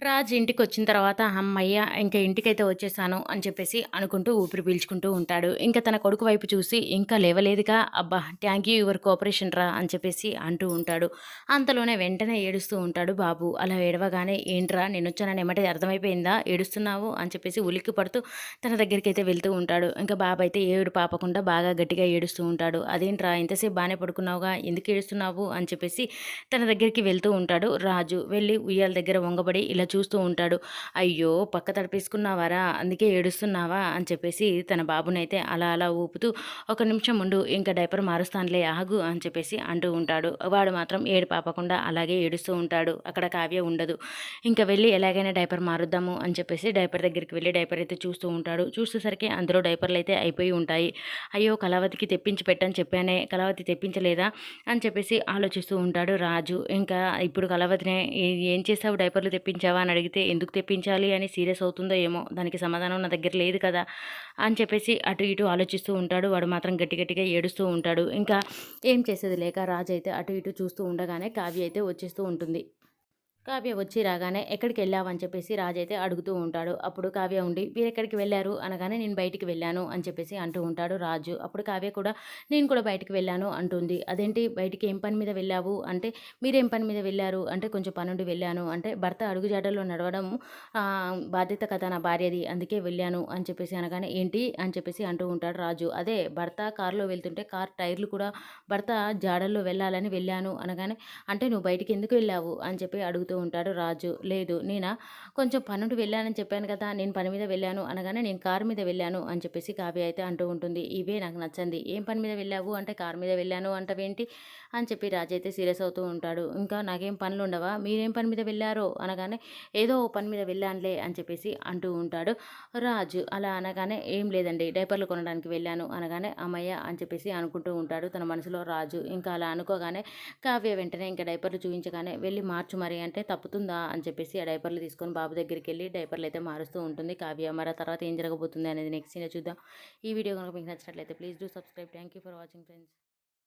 రాజు ఇంటికి వచ్చిన తర్వాత అమ్మయ్య ఇంకా ఇంటికైతే వచ్చేసాను అని చెప్పేసి అనుకుంటూ ఊపిరి పీల్చుకుంటూ ఉంటాడు. ఇంకా తన కొడుకు వైపు చూసి ఇంకా లేవలేదుగా అబ్బా థ్యాంక్ యూ యువర్ కోఆపరేషన్ రా అని చెప్పేసి అంటూ ఉంటాడు. అంతలోనే వెంటనే ఏడుస్తూ ఉంటాడు బాబు. అలా ఏడవగానే ఏంట్రా నేను వచ్చానని ఏమంటే అర్థమైపోయిందా? ఏడుస్తున్నావు? అని చెప్పేసి ఉలిక్కి పడుతూ తన దగ్గరికి అయితే వెళ్తూ ఉంటాడు. ఇంకా బాబు అయితే ఏడు పాపకుండా బాగా గట్టిగా ఏడుస్తూ ఉంటాడు. అదేంట్రా ఇంతసేపు బాగానే పడుకున్నావుగా ఎందుకు ఏడుస్తున్నావు? అని చెప్పేసి తన దగ్గరికి వెళ్తూ ఉంటాడు రాజు. వెళ్ళి ఉయ్యాల దగ్గర వంగబడి ఇలా చూస్తూ ఉంటాడు. అయ్యో! పక్క తడిపేసుకున్నావారా? అందుకే ఏడుస్తున్నావా? అని చెప్పేసి తన బాబునైతే అలా అలా ఊపుతూ ఒక నిమిషం ముందు ఇంకా డైపర్ మారుస్తానులే ఆగు అని చెప్పేసి అంటూ ఉంటాడు. వాడు మాత్రం ఏడు పాపకుండా అలాగే ఏడుస్తూ ఉంటాడు. అక్కడ కావ్య ఉండదు. ఇంకా వెళ్ళి ఎలాగైనా డైపర్ మారుద్దాము అని చెప్పేసి డైపర్ దగ్గరికి వెళ్ళి డైపర్ అయితే చూస్తూ ఉంటాడు. చూసేసరికి అందులో డైపర్లు అయితే అయిపోయి ఉంటాయి. అయ్యో! కళావతికి తెప్పించి పెట్టని చెప్పానే కళావతి తెప్పించలేదా? అని చెప్పేసి ఆలోచిస్తూ ఉంటాడు రాజు. ఇంకా ఇప్పుడు కళావతినే ఏం చేసావు? డైపర్లు తెప్పించావా? అని అడిగితే ఎందుకు తెప్పించాలి? అని సీరియస్ అవుతుందో ఏమో దానికి సమాధానం నా దగ్గర లేదు కదా అని చెప్పేసి అటు ఇటు ఆలోచిస్తూ ఉంటాడు. వాడు మాత్రం గట్టి గట్టిగా ఏడుస్తూ ఉంటాడు. ఇంకా ఏం చేసేది లేక రాజు అయితే అటు ఇటు చూస్తూ ఉండగానే కావ్య అయితే వచ్చేస్తూ ఉంటుంది. కావ్య వచ్చి రాగానే ఎక్కడికి వెళ్ళావని చెప్పేసి రాజైతే అడుగుతూ ఉంటాడు. అప్పుడు కావ్య ఉండి మీరు ఎక్కడికి వెళ్ళారు? అనగానే నేను బయటికి వెళ్ళాను అని చెప్పేసి అంటూ ఉంటాడు రాజు. అప్పుడు కావ్య కూడా నేను కూడా బయటికి వెళ్ళాను అంటుంది. అదేంటి? బయటికి ఏం పని మీద వెళ్ళావు? అంటే మీరేం పని మీద వెళ్ళారు? అంటే కొంచెం పనుండి వెళ్ళాను. అంటే భర్త అడుగుజాడల్లో నడవడం బాధ్యత కదా నా భార్యది అందుకే వెళ్ళాను అని చెప్పేసి అనగానే ఏంటి? అని చెప్పేసి అంటూ ఉంటాడు రాజు. అదే భర్త కారులో వెళ్తుంటే కార్ టైర్లు కూడా భర్త జాడల్లో వెళ్ళాలని వెళ్ళాను అనగానే అంటే నువ్వు బయటికి ఎందుకు వెళ్ళావు? అని చెప్పి అడుగుతూ ఉంటాడు రాజు. లేదు నేనా? కొంచెం పనుండి వెళ్ళానని చెప్పాను కదా నేను పని మీద వెళ్ళాను అనగానే నేను కారు మీద వెళ్ళాను అని చెప్పేసి కావ్య అయితే అంటూ ఉంటుంది. ఇవే నాకు నచ్చంది. ఏం పని మీద వెళ్ళావు అంటే కారు మీద వెళ్ళాను అంటవేంటి? అని చెప్పి రాజు అయితే సీరియస్ అవుతూ ఉంటాడు. ఇంకా నాకేం పనులు ఉండవా? మీరేం పని మీద వెళ్ళారో? అనగానే ఏదో పని మీద వెళ్ళానులే అని చెప్పేసి అంటూ ఉంటాడు రాజు. అలా అనగానే ఏం లేదండి డైపర్లు కొనడానికి వెళ్ళాను అనగానే అమ్మయ్య అని చెప్పేసి అనుకుంటూ ఉంటాడు తన మనసులో రాజు. ఇంకా అలా అనుకోగానే కావ్య వెంటనే ఇంకా డైపర్లు చూపించగానే వెళ్ళి మార్చు మరి అంటే అంటే తప్పుతుందా అని చెప్పేసి ఆ డైపర్లు తీసుకొని బాబు దగ్గరికి వెళ్ళి డైపర్లు అయితే మారుస్తూ ఉంటుంది. కావ్య మరి తర్వాత ఏం జరగబోతుంది అనేది నెక్స్ట్ సీన్ చూద్దాం. ఈ వీడియో కనుక మీకు నచ్చినట్లయితే please do subscribe thank you for watching friends